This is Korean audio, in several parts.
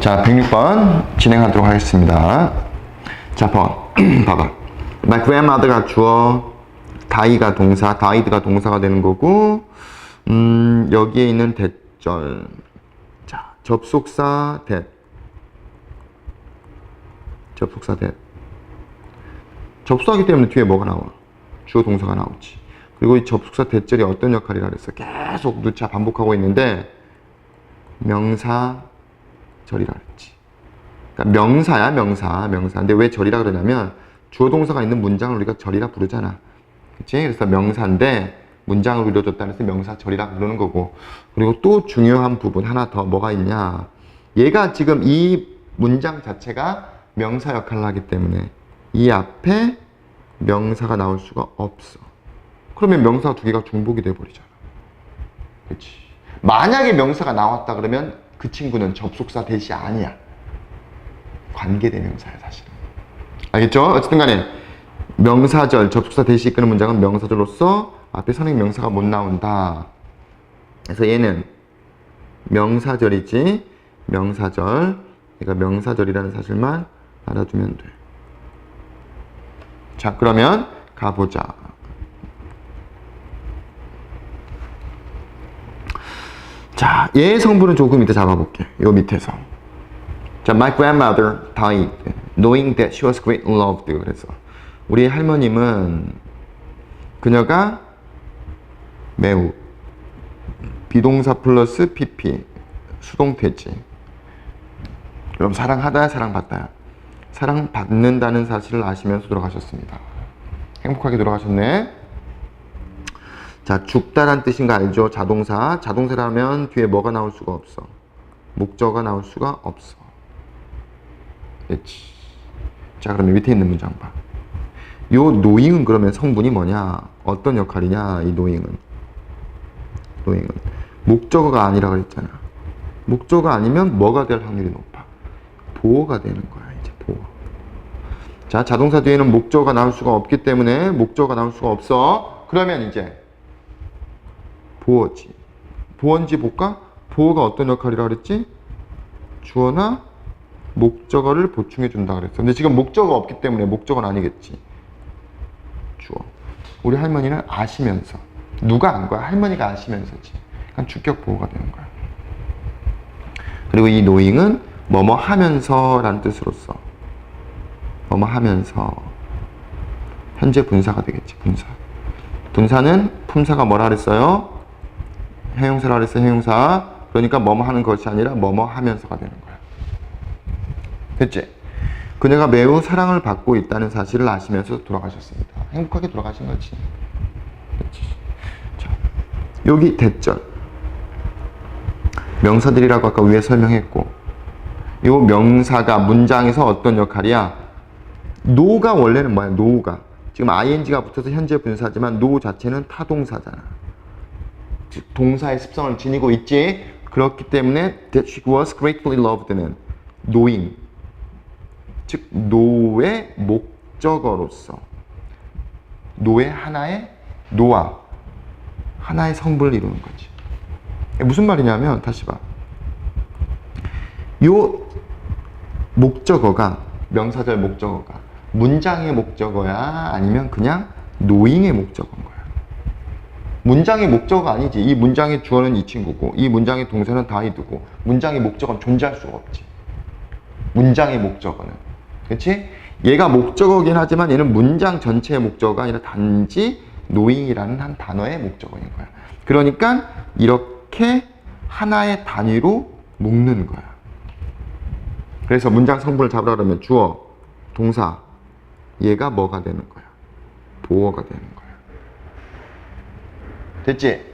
자, 106번 진행하도록 하겠습니다. 자, 봐. 봐봐. My grandmother가 주어, die가 동사, died가 동사가 되는 거고, 음, 여기에 있는 대절. 자, 접속사 that. 접속사 that. 접속하기 때문에 뒤에 뭐가 나와? 주어 동사가 나오지. 그리고 이 접속사 대절이 어떤 역할이라 그랬어? 계속 누차 반복하고 있는데, 명사, 절이라 그랬지. 그러니까 명사야 명사 명사. 근데 왜 절이라 그러냐면 주어 동사가 있는 문장을 우리가 절이라 부르잖아. 그치? 그래서 명사인데 문장을 이루어졌다 그래서 명사 절이라 부르는 거고. 그리고 또 중요한 부분 하나 더 뭐가 있냐. 얘가 지금 이 문장 자체가 명사 역할을 하기 때문에 이 앞에 명사가 나올 수가 없어. 그러면 명사 두 개가 중복이 돼 버리잖아. 그렇지. 만약에 명사가 나왔다 그러면 그 친구는 접속사 대시 아니야. 관계대명사야 사실은. 알겠죠? 어쨌든 간에 명사절 접속사 대시 이끄는 문장은 명사절로서 앞에 선행 명사가 못 나온다. 그래서 얘는 명사절이지 명사절. 얘가 명사절이라는 사실만 알아두면 돼. 자 그러면 가보자. 자, 얘 성분은 조금 이따 잡아볼게. 요 밑에서. 자, my grandmother died knowing that she was greatly loved. 그래서 우리 할머님은 그녀가 매우 비동사 플러스 pp 수동태지. 그럼 사랑하다 사랑받다. 사랑받는다는 사실을 아시면서 돌아가셨습니다. 행복하게 돌아가셨네. 자, 죽다란 뜻인 거 알죠? 자동사. 자동사라면 뒤에 뭐가 나올 수가 없어. 목적어가 나올 수가 없어. 됐지. 자, 그러면 밑에 있는 문장 봐. 요 노잉은 그러면 성분이 뭐냐? 어떤 역할이냐? 이 노잉은. 노잉은. 목적어가 아니라 그랬잖아. 목적어가 아니면 뭐가 될 확률이 높아? 보어가 되는 거야, 이제 보어. 자, 자동사 뒤에는 목적어가 나올 수가 없기 때문에 목적어가 나올 수가 없어. 그러면 이제 보어지. 보어인지 볼까? 보어가 어떤 역할이라 그랬지? 주어나 목적어를 보충해 준다 그랬어. 근데 지금 목적어 없기 때문에 목적어는 아니겠지. 주어. 우리 할머니는 아시면서. 누가 안 거야? 할머니가 아시면서지. 그러니까 주격 보호가 되는 거야. 그리고 이 노잉은 뭐뭐 하면서라는 뜻으로서 뭐뭐 하면서 현재 분사가 되겠지. 분사. 분사는 품사가 뭐라 그랬어요? 형용사라 그랬어요. 형용사. 그러니까 뭐뭐 하는 것이 아니라 뭐뭐 하면서가 되는 거야. 됐지? 그녀가 매우 사랑을 받고 있다는 사실을 아시면서 돌아가셨습니다. 행복하게 돌아가신 거지. 됐지? 자, 여기 대절. 명사들이라고 아까 위에 설명했고, 이 명사가 문장에서 어떤 역할이야? 노가 원래는 뭐야? 노가. 지금 ing가 붙어서 현재 분사지만 노 자체는 타동사잖아. 즉 동사의 습성을 지니고 있지. 그렇기 때문에 that she was gratefully loved는 노인. 즉 노의 목적어로서 노의 하나의 노와 하나의 성분을 이루는 거지. 무슨 말이냐면 다시 봐. 요 목적어가 명사절 목적어가 문장의 목적어야 아니면 그냥 노잉의 목적어인 거야. 문장의 목적어가 아니지. 이 문장의 주어는 이 친구고 이 문장의 동사는 다이드고 문장의 목적어는 존재할 수가 없지. 문장의 목적어는. 그렇지? 얘가 목적어긴 하지만 얘는 문장 전체의 목적어가 아니라 단지 노잉이라는 한 단어의 목적어인 거야. 그러니까 이렇게 하나의 단위로 묶는 거야. 그래서 문장 성분을 잡으라 그러면 주어, 동사, 얘가 뭐가 되는 거야? 보어가 되는 거야. 됐지?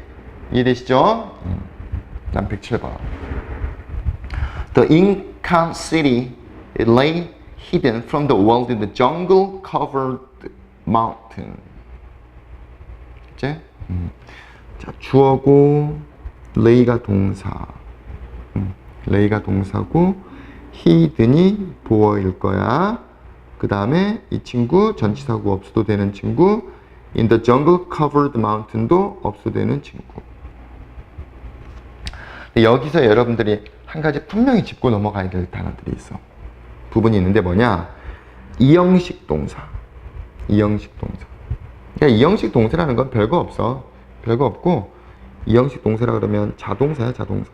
이해되시죠? 음. 난 107번. The Incan city it lay hidden from the world in the jungle covered mountain. 이제 음. 자 주어고 lay가 동사, 음. lay가 동사고 hidden이 보어일 거야. 그 다음에 이 친구 전치사구 없어도 되는 친구 in the jungle covered mountain도 없어도 되는 친구. 여기서 여러분들이 한 가지 분명히 짚고 넘어가야 될 단어들이 있어. 부분이 있는데 뭐냐? 이형식 동사. 이형식 동사. 그러니까 이형식 동사라는 건 별거 없어. 별거 없고 이형식 동사라 그러면 자동사야, 자동사.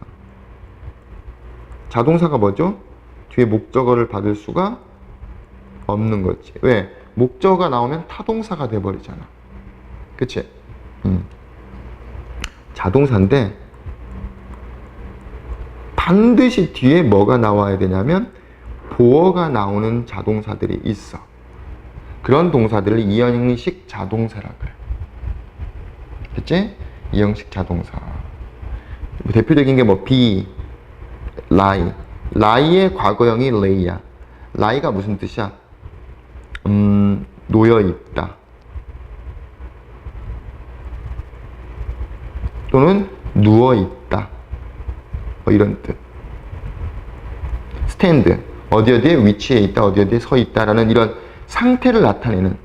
자동사가 뭐죠? 뒤에 목적어를 받을 수가 없는 거지. 왜? 목적어가 나오면 타동사가 돼버리잖아. 그치? 음. 자동사인데 반드시 뒤에 뭐가 나와야 되냐면 보어가 나오는 자동사들이 있어. 그런 동사들을 이형식 자동사라 그래. 그치? 이형식 자동사. 뭐 대표적인 게 뭐 be, lie. lie의 과거형이 lay야. lie가 무슨 뜻이야? 음, 놓여 있다. 또는 누워 있다. 뭐 이런 뜻. 스탠드 어디 어디에 위치해 있다, 어디 어디에 서 있다라는 이런 상태를 나타내는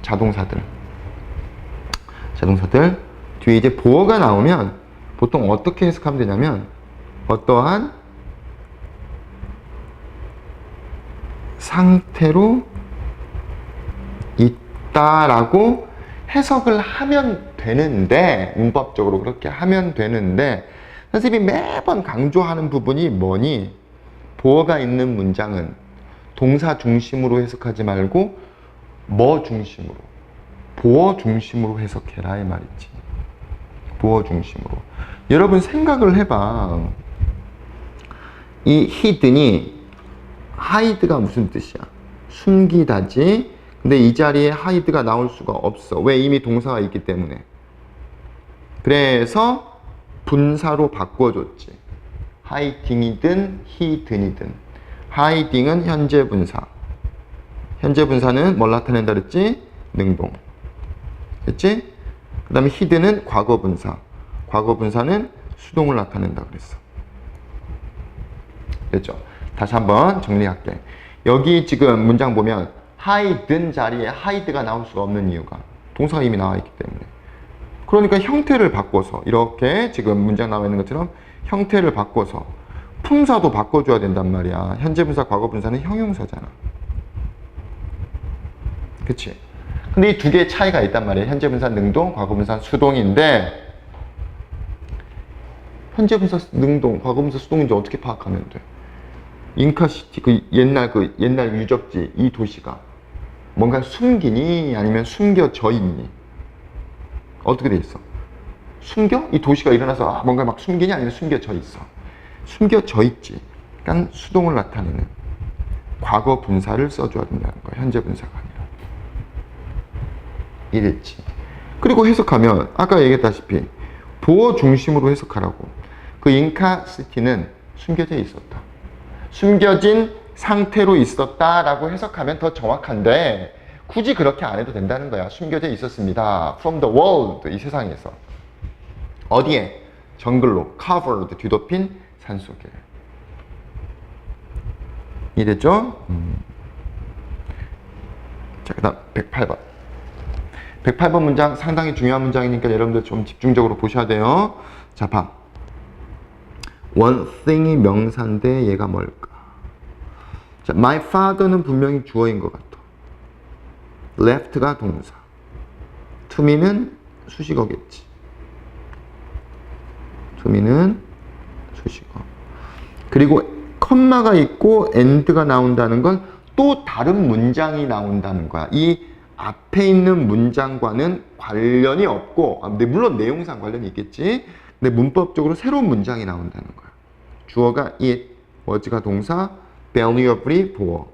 자동사들. 자동사들 뒤에 이제 보어가 나오면 보통 어떻게 해석하면 되냐면 어떠한 상태로 있다라고 해석을 하면 되는데 문법적으로 그렇게 하면 되는데 선생님이 매번 강조하는 부분이 뭐니? 보어가 있는 문장은 동사 중심으로 해석하지 말고 뭐 중심으로? 보어 중심으로 해석해라 이 말이지. 보어 중심으로. 여러분 생각을 해봐. 이 히든이 하이드가 무슨 뜻이야? 숨기다지? 근데 이 자리에 하이드가 나올 수가 없어. 왜? 이미 동사가 있기 때문에 그래서 분사로 바꿔줬지. 하이딩이든 히든이든. 하이딩은 현재 분사. 현재 분사는 뭘 나타낸다 그랬지? 능동. 됐지? 그 다음에 히든은 과거 분사. 과거 분사는 수동을 나타낸다 그랬어. 됐죠? 다시 한번 정리할게. 여기 지금 문장 보면 하이든 자리에 하이드가 나올 수가 없는 이유가 동사가 이미 나와 있기 때문에 그러니까 형태를 바꿔서 이렇게 지금 문장 나와 있는 것처럼 형태를 바꿔서 품사도 바꿔줘야 된단 말이야. 현재 분사, 과거 분사는 형용사잖아. 그치? 근데 이 두 개의 차이가 있단 말이야. 현재 분사 능동, 과거 분사 수동인데 현재 분사 능동, 과거 분사 수동인지 어떻게 파악하면 돼? 잉카시티 그 옛날 그 옛날 유적지 이 도시가 뭔가 숨기니 아니면 숨겨져 있니? 어떻게 돼 있어? 숨겨? 이 도시가 일어나서 아, 뭔가 막 숨기니 아니면 숨겨져 있어? 숨겨져 있지. 그러니까 수동을 나타내는 과거 분사를 써줘야 된다는 거야. 현재 분사가 아니라. 이랬지. 그리고 해석하면 아까 얘기했다시피 보어 중심으로 해석하라고. 그 잉카시티는 숨겨져 있었다. 숨겨진 상태로 있었다라고 해석하면 더 정확한데 굳이 그렇게 안 해도 된다는 거야. 숨겨져 있었습니다. From the world 이 세상에서 어디에 정글로 covered 뒤덮인 산 속에 이랬죠? 음. 자 그 다음 108번 108번 문장 상당히 중요한 문장이니까 여러분들 좀 집중적으로 보셔야 돼요. 자 봐. thing이 명사인데 얘가 뭘까? 자, my father는 분명히 주어인 것 같아. Left가 동사. to me는 수식어겠지. to me는 수식어. 그리고 컴마가 있고 end가 나온다는 건 또 다른 문장이 나온다는 거야. 이 앞에 있는 문장과는 관련이 없고, 아, 물론 내용상 관련이 있겠지. 근데 문법적으로 새로운 문장이 나온다는 거야. 주어가 it, was가 동사, valuably 보어,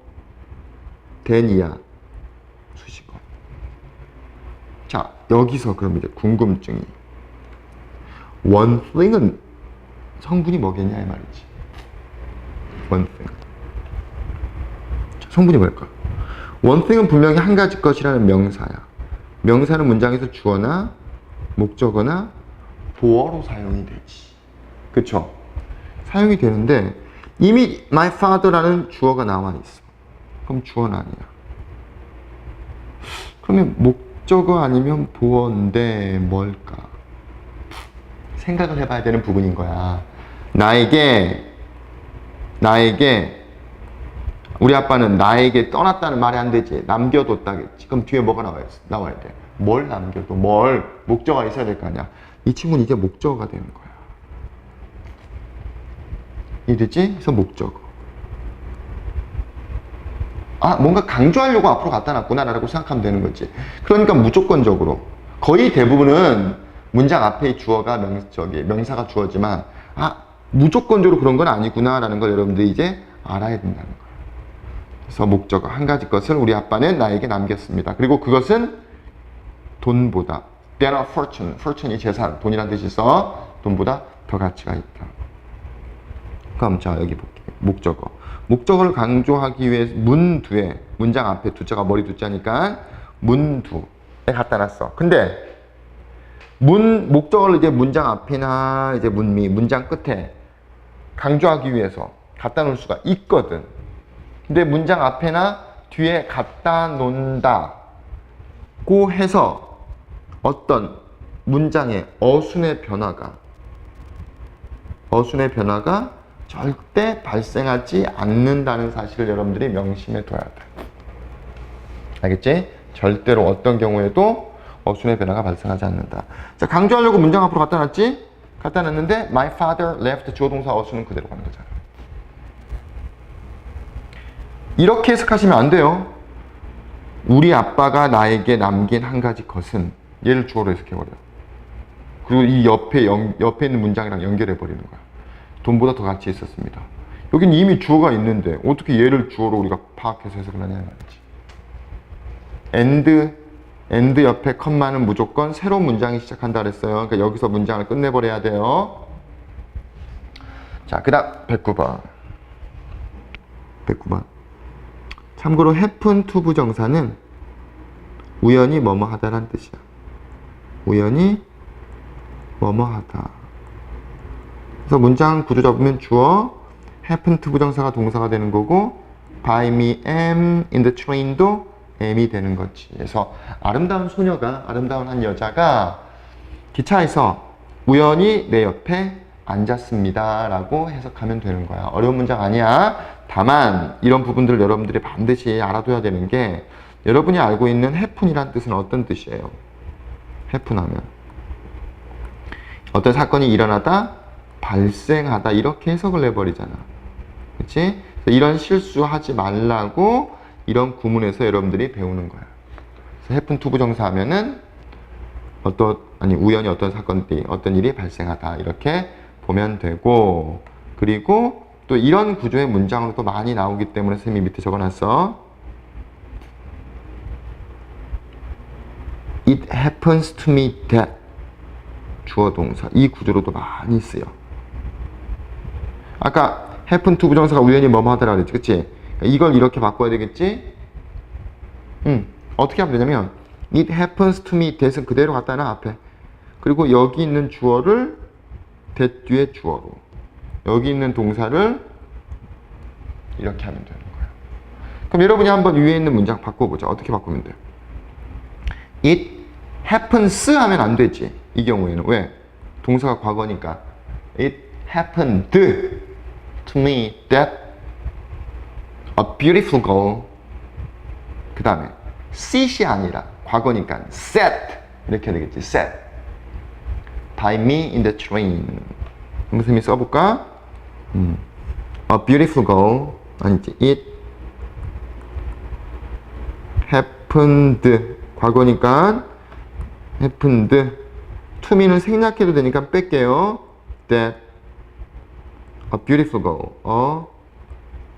then이야 수식어. 자, 여기서 그럼 이제 궁금증이 one thing은 성분이 뭐겠냐 이 말이지. one thing. 자, 성분이 뭘까? one thing은 분명히 한 가지 것이라는 명사야. 명사는 문장에서 주어나 목적어나 보어로 사용이 되지. 그쵸? 사용이 되는데 이미 my father라는 주어가 나와 있어. 그럼 주어는 아니야. 그러면 목적어 아니면 보어인데 뭘까? 생각을 해봐야 되는 부분인 거야. 나에게 나에게 우리 아빠는 나에게 떠났다는 말이 안 되지. 남겨뒀다겠지. 그럼 뒤에 뭐가 나와야, 나와야 돼? 뭘 남겨둬? 뭘? 목적어가 있어야 될 거 아니야. 이 친구는 이제 목적어가 되는 거야. 이되지? 그래서 목적어. 아, 뭔가 강조하려고 앞으로 갖다 놨구나라고 생각하면 되는 거지. 그러니까 무조건적으로. 거의 대부분은 문장 앞에 주어가 명, 저기, 명사가 주어지만, 아, 무조건적으로 그런 건 아니구나라는 걸 여러분들이 이제 알아야 된다는 거예요. 그래서 목적어 한 가지 것을 우리 아빠는 나에게 남겼습니다. 그리고 그것은 돈보다 a fortune, fortune이 재산, 돈이라는 뜻이 있어 돈보다 더 가치가 있다. 그럼 자 여기 볼게요. 목적어. 목적어를 강조하기 위해 문 뒤에 문장 앞에 두자가 머리 두자니까 문 두에 갖다 놨어. 근데 문 목적어를 이제 문장 앞이나 이제 문미 문장 끝에 강조하기 위해서 갖다 놓을 수가 있거든. 근데 문장 앞에나 뒤에 갖다 놓는다고 해서 어떤 문장의 어순의 변화가 어순의 변화가 절대 발생하지 않는다는 사실을 여러분들이 명심해 둬야 돼. 알겠지? 절대로 어떤 경우에도 어순의 변화가 발생하지 않는다. 자, 강조하려고 문장 앞으로 갖다 놨지? 갖다 놨는데 my father left 주어 동사 어순은 그대로 가는 거잖아. 이렇게 해석하시면 안 돼요. 우리 아빠가 나에게 남긴 한 가지 것은 얘를 주어로 해석해 버려. 그리고 이 옆에, 연, 옆에 있는 문장이랑 연결해 버리는 거야. 돈보다 더 가치 있었습니다. 여긴 이미 주어가 있는데 어떻게 얘를 주어로 우리가 파악해서 해석을 하냐 말이지. and, and 옆에 컴마는 무조건 새로운 문장이 시작한다 그랬어요. 그러니까 여기서 문장을 끝내버려야 돼요. 자, 그 다음 109번. 109번. 참고로 happen to 부정사는 우연히 뭐뭐 하다란 뜻이야. 우연히 뭐뭐 하다. 그래서 문장 구조 잡으면 주어, happen to 부정사가 동사가 되는 거고, by me am in the train도 am이 되는 거지. 그래서 아름다운 소녀가, 아름다운 한 여자가 기차에서 우연히 내 옆에 앉았습니다. 라고 해석하면 되는 거야. 어려운 문장 아니야. 다만, 이런 부분들을 여러분들이 반드시 알아둬야 되는 게, 여러분이 알고 있는 happen이란 뜻은 어떤 뜻이에요? happen 하면. 어떤 사건이 일어나다, 발생하다, 이렇게 해석을 해버리잖아. 그치? 이런 실수하지 말라고 이런 구문에서 여러분들이 배우는 거야. 그래서 happen to 부정사 하면은 어떤, 아니, 우연히 어떤 사건들이, 어떤 일이 발생하다. 이렇게 보면 되고, 그리고 또 이런 구조의 문장으로 또 많이 나오기 때문에 선생님이 밑에 적어놨어. It happens to me that 주어 동사 이 구조로도 많이 쓰여. 아까 happen to 부정사가 우연히 뭐뭐 하더라 그랬지, 그치? 이걸 이렇게 바꿔야 되겠지? 음, 어떻게 하면 되냐면 It happens to me that은 그대로 갖다 놔 앞에. 그리고 여기 있는 주어를 that 뒤에 주어로. 여기 있는 동사를 이렇게 하면 되는 거예요. 그럼 여러분이 한번 위에 있는 문장 바꿔보자. 어떻게 바꾸면 돼? It happens 하면 안 되지. 이 경우에는. 왜? 동사가 과거니까. It happened to me that a beautiful girl. 그 다음에 sit이 아니라 과거니까 sat 이렇게 되겠지. sat by me in the train. 한번 선생님이 써볼까? 음. A beautiful girl 아니지. It happened 과거니까 happened to me는 생략해도 되니까 뺄게요. That a beautiful girl, a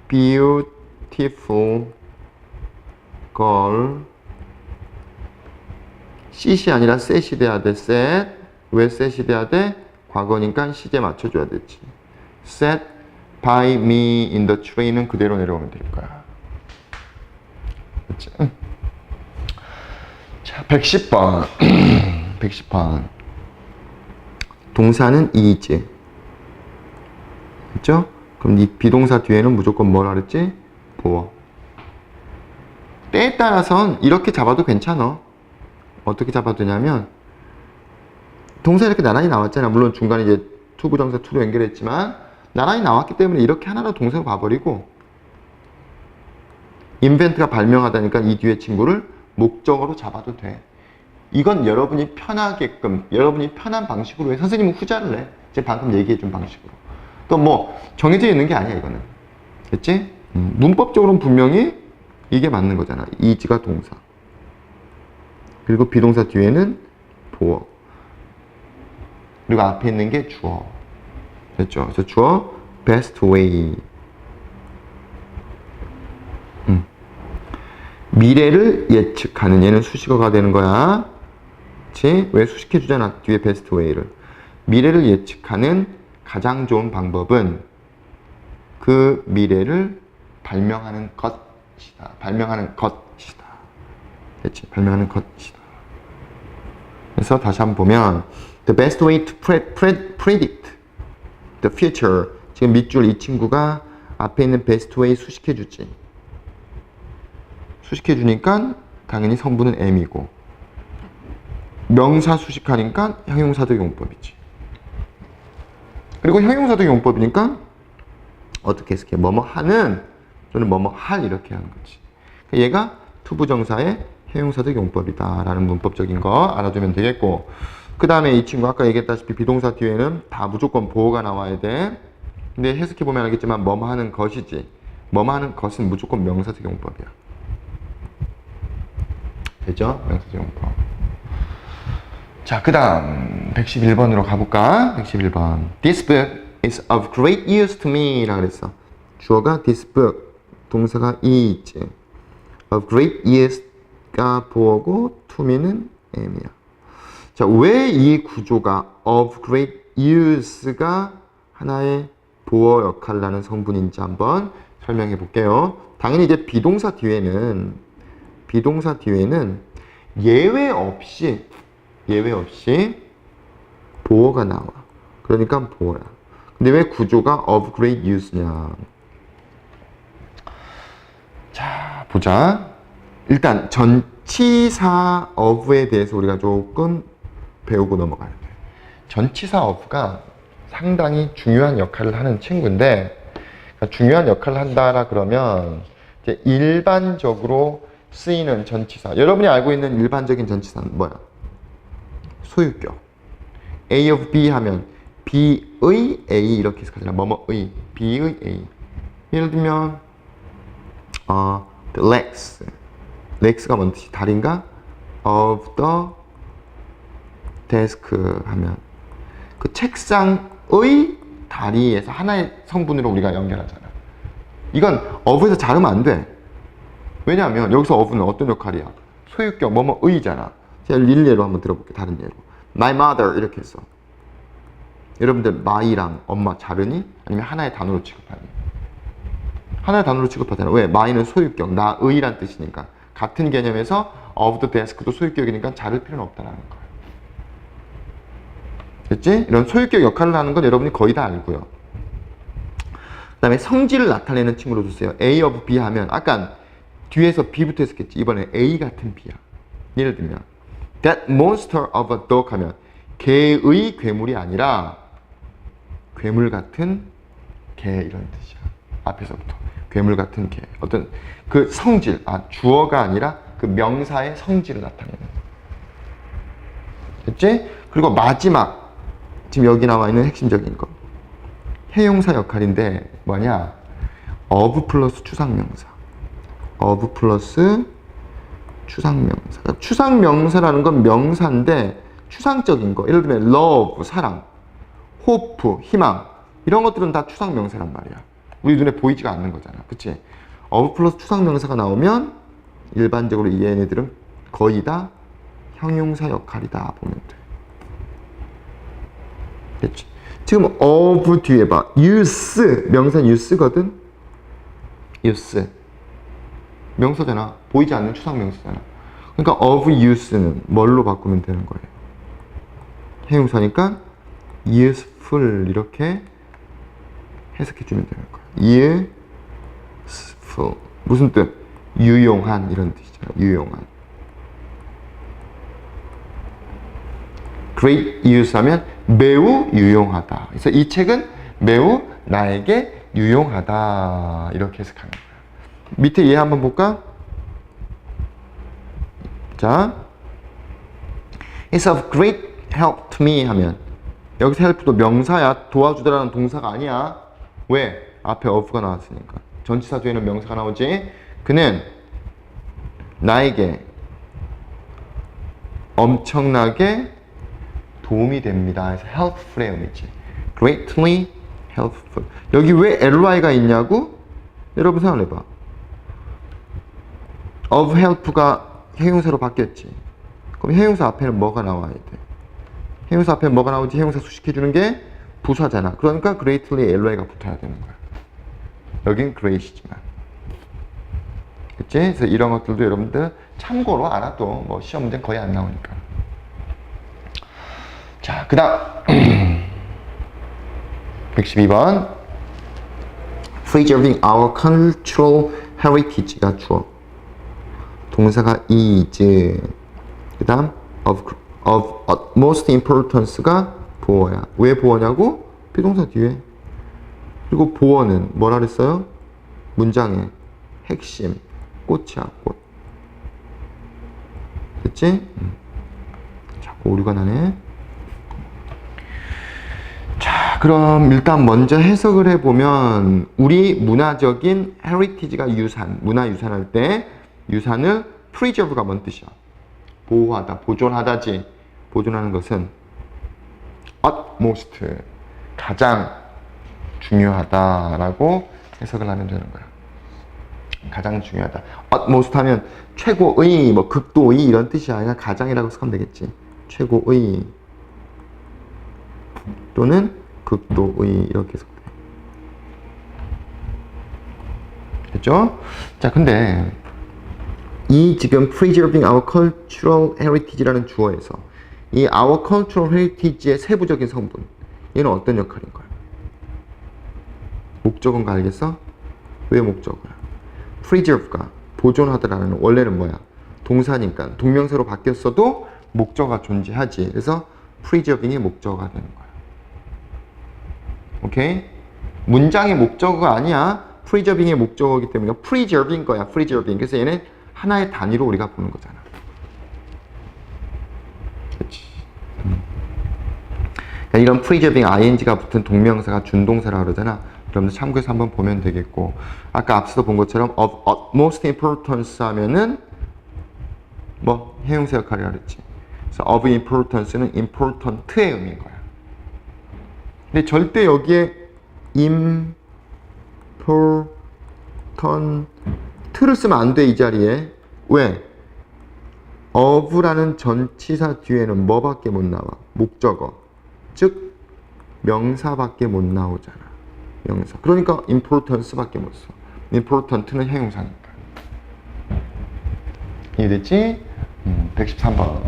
beautiful girl sit이 아니라 set이 돼야 돼. set 왜 set이 돼야 돼? 과거니까 시제 맞춰줘야 되지. set by me in the train은 그대로 내려오면 될 거야. 그치? 응. 자, 110번. 110번. 동사는 is. 그죠? 그럼 이 비동사 뒤에는 무조건 뭐라 그랬지? 보어. 때에 따라선 이렇게 잡아도 괜찮아. 어떻게 잡아도 되냐면, 동사 이렇게 나란히 나왔잖아. 물론 중간에 이제 투 부정사 투로 연결했지만, 나란히 나왔기 때문에 이렇게 하나로 동사로 봐버리고 인벤트가 발명하다니까 이 뒤에 친구를 목적어로 잡아도 돼. 이건 여러분이 편하게끔 여러분이 편한 방식으로 해. 선생님은 후자를 해. 제 방금 얘기해 준 방식으로. 또 뭐 정해져 있는 게 아니야 이거는. 됐지? 음, 문법적으로는 분명히 이게 맞는 거잖아. 이지가 동사. 그리고 비동사 뒤에는 보어. 그리고 앞에 있는 게 주어. 됐죠? 그래서 주어 best way. 음. 미래를 예측하는 얘는 수식어가 되는 거야. 그치? 왜 수식해 주잖아. 뒤에 best way를. 미래를 예측하는 가장 좋은 방법은 그 미래를 발명하는 것이다. 발명하는 것이다. 됐지? 발명하는 것이다. 그래서 다시 한번 보면 The best way to pre- pre- predict the future 지금 밑줄 이 친구가 앞에 있는 best way 수식해 주지. 수식해 주니까 당연히 성분은 M이고 명사 수식하니까 형용사적 용법이지. 그리고 형용사적 용법이니까 어떻게 해석해? 뭐뭐 하는 또는 뭐뭐 할 이렇게 하는 거지. 그러니까 얘가 투부정사의 형용사적 용법이다라는 문법적인 거 알아두면 되겠고 그 다음에 이 친구 아까 얘기했다시피 비동사 뒤에는 다 무조건 보호가 나와야 돼. 근데 해석해 보면 알겠지만 뭐뭐 하는 것이지. 뭐뭐 하는 것은 무조건 명사적 용법이야. 되죠? 명사적 용법. 자, 그 다음 111번으로 가볼까? 111번. This book is of great use to me 라 그랬어. 주어가 this book, 동사가 is. of great use가 보어고 to me는 am이야. 자, 왜 이 구조가 of great use가 하나의 보어 역할을 하는 성분인지 한번 설명해 볼게요. 당연히 이제 비동사 뒤에는 비동사 뒤에는 예외 없이 예외 없이 보어가 나와. 그러니까 보어야. 근데 왜 구조가 of great use냐? 자, 보자. 일단 전치사 of에 대해서 우리가 조금 배우고 넘어가야 돼. 전치사 of가 상당히 중요한 역할을 하는 친구인데 그러니까 중요한 역할을 한다라 그러면 일반적으로 쓰이는 전치사. 여러분이 알고 있는 일반적인 전치사는 뭐야? 소유격. A of B 하면 B의 A 이렇게 해석하잖아. 뭐뭐의 B의 A. 예를 들면 어, the legs. legs가 뭔 뜻이? 다리인가? of the desk 하면 그 책상의 다리에서 하나의 성분으로 우리가 연결하잖아. 이건 of에서 자르면 안 돼. 왜냐하면 여기서 of는 어떤 역할이야? 소유격 뭐뭐의잖아. 제가 릴레로 한번 들어볼게요. 다른 예로. My mother 이렇게 했어. 여러분들 my랑 엄마 자르니? 아니면 하나의 단어로 취급하니? 하나의 단어로 취급하잖아. 왜? my는 소유격, 나의란 뜻이니까. 같은 개념에서 of the desk도 소유격이니까 자를 필요는 없다는 거예요. 됐지? 이런 소유격 역할을 하는 건 여러분이 거의 다 알고요. 그 다음에 성질을 나타내는 친구로 주세요. A of B 하면 아까 뒤에서 B부터 했었겠지. 이번에 A 같은 B야. 예를 들면 That monster of a dog 하면 개의 괴물이 아니라 괴물 같은 개 이런 뜻이야. 앞에서부터 괴물 같은 개. 어떤 그 성질, 아 주어가 아니라 그 명사의 성질을 나타내는. 됐지? 그리고 마지막 지금 여기 나와 있는 핵심적인 거. 해용사 역할인데 뭐냐? of 플러스 추상명사. of 플러스 추상명사. 그러니까 추상명사라는 건 명사인데 추상적인 거. 예를 들면 love 사랑, hope 희망 이런 것들은 다 추상명사란 말이야. 우리 눈에 보이지가 않는 거잖아. 그치? of 플러스 추상명사가 나오면 일반적으로 이 얘네들은 거의 다 형용사 역할이다 보면 돼. 됐지? 지금 of 뒤에 봐. use 명사 use거든. use 명사잖아. 보이지 않는 추상 명사잖아. 그러니까 of use는 뭘로 바꾸면 되는 거예요? 해용사니까 useful 이렇게 해석해 주면 되는 거야. useful 무슨 뜻? 유용한 이런 뜻이잖아. 유용한. great use 하면 매우 유용하다. 그래서 이 책은 매우 나에게 유용하다 이렇게 해석하는 거야. 밑에 얘 한번 볼까? 자, It's of great help to me 하면 여기서 help도 명사야 도와주다라는 동사가 아니야. 왜? 앞에 of가 나왔으니까. 전치사 뒤에는 명사가 나오지. 그는 나에게 엄청나게 도움이 됩니다. 그래서 helpful의 의미지. greatly helpful. 여기 왜 ly가 있냐고? 여러분 생각해봐. Of help가 형용사로 바뀌었지. 그럼 형용사 앞에는 뭐가 나와야 돼? 형용사 앞에 뭐가 나오지? 형용사 수식해주는 게 부사잖아. 그러니까 greatly ly가 붙어야 되는 거야. 여긴 great이지만. 그치? 그래서 이런 것들도 여러분들 참고로 알아도 뭐 시험 문제는 거의 안 나오니까. 자, 그 다음. 112번. Preserving our cultural heritage가 주어. 동사가 is. 그 다음, of, of utmost importance가 보어야. 왜 보어냐고? 비동사 뒤에. 그리고 보어는 뭐라 그랬어요? 문장의 핵심. 꽃이야, 꽃. 됐지? 음. 자꾸 오류가 나네. 자, 그럼 일단 먼저 해석을 해보면 우리 문화적인 heritage가 유산, 문화 유산 할 때 유산을 preserve가 뭔 뜻이야? 보호하다, 보존하다지. 보존하는 것은 utmost, 가장 중요하다라고 해석을 하면 되는 거야. 가장 중요하다. utmost 하면 최고의, 뭐 극도의 이런 뜻이 아니라 가장이라고 해석하면 되겠지. 최고의 또는 극도의 이렇게 해석돼. 됐죠? 자, 근데 이 지금 preserving our cultural heritage라는 주어에서 이 our cultural heritage의 세부적인 성분 얘는 어떤 역할인가요? 목적은 가 알겠어? 왜 목적어야? preserve가 보존하다라는 원래는 뭐야? 동사니까 동명사로 바뀌었어도 목적어가 존재하지. 그래서 preserving의 목적어가 되는 거야. 오케이? 문장의 목적어가 아니야. preserving의 목적어이기 때문에 preserving 거야. preserving. 그래서 얘는 하나의 단위로 우리가 보는 거잖아. 그렇지. 음. 그러니까 이런 preserving ing가 붙은 동명사가 준동사라 그러잖아. 여러분들 참고해서 한번 보면 되겠고 아까 앞서도 본 것처럼 of utmost importance 하면은 뭐 해용사 역할이라 그랬지. 그래서 of importance는 important의 의미인 거야. 근데 절대 여기에 important 를 쓰면 안 돼 이 자리에 왜? of라는 전치사 뒤에는 뭐밖에 못 나와? 목적어 즉 명사밖에 못 나오잖아 명사 그러니까 importance밖에 못 써. important는 형용사니까 이해됐지? 음, 113번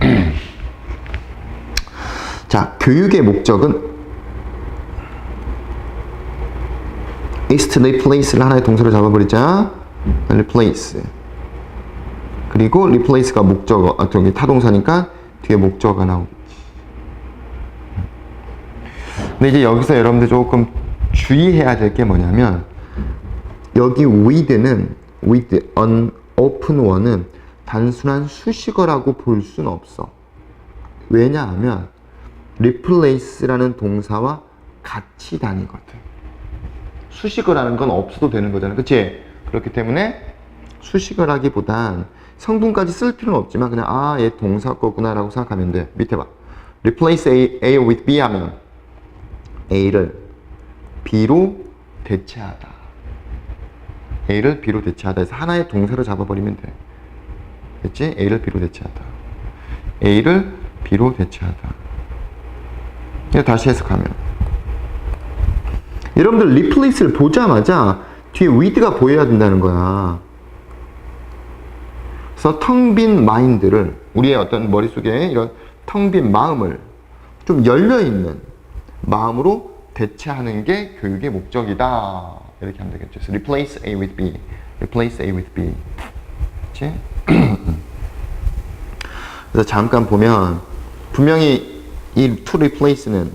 자, 교육의 목적은 to replace를 하나의 동사로 잡아버리자. replace. 그리고 replace가 목적어, 아, 저기 타동사니까 뒤에 목적어가 나오겠지. 근데 이제 여기서 여러분들 조금 주의해야 될 게 뭐냐면 여기 with는 with on open one은 단순한 수식어라고 볼 수는 없어. 왜냐하면 replace라는 동사와 같이 다니거든. 수식어라는 건 없어도 되는 거잖아. 그치? 그렇기 때문에 수식어라기보단 성분까지 쓸 필요는 없지만 그냥 아, 얘 동사 거구나 라고 생각하면 돼. 밑에 봐. replace A, A with B 하면 A를 B로 대체하다. A를 B로 대체하다 해서 하나의 동사로 잡아버리면 돼. 됐지? A를 B로 대체하다. A를 B로 대체하다. 다시 해석하면 여러분들 replace를 보자마자 뒤에 with가 보여야 된다는 거야. 그래서 텅 빈 마인드를 우리의 어떤 머릿속에 이런 텅 빈 마음을 좀 열려 있는 마음으로 대체하는 게 교육의 목적이다. 이렇게 하면 되겠죠. 그래서 replace A with B. replace A with B. 그치? 그래서 잠깐 보면 분명히 이 to replace는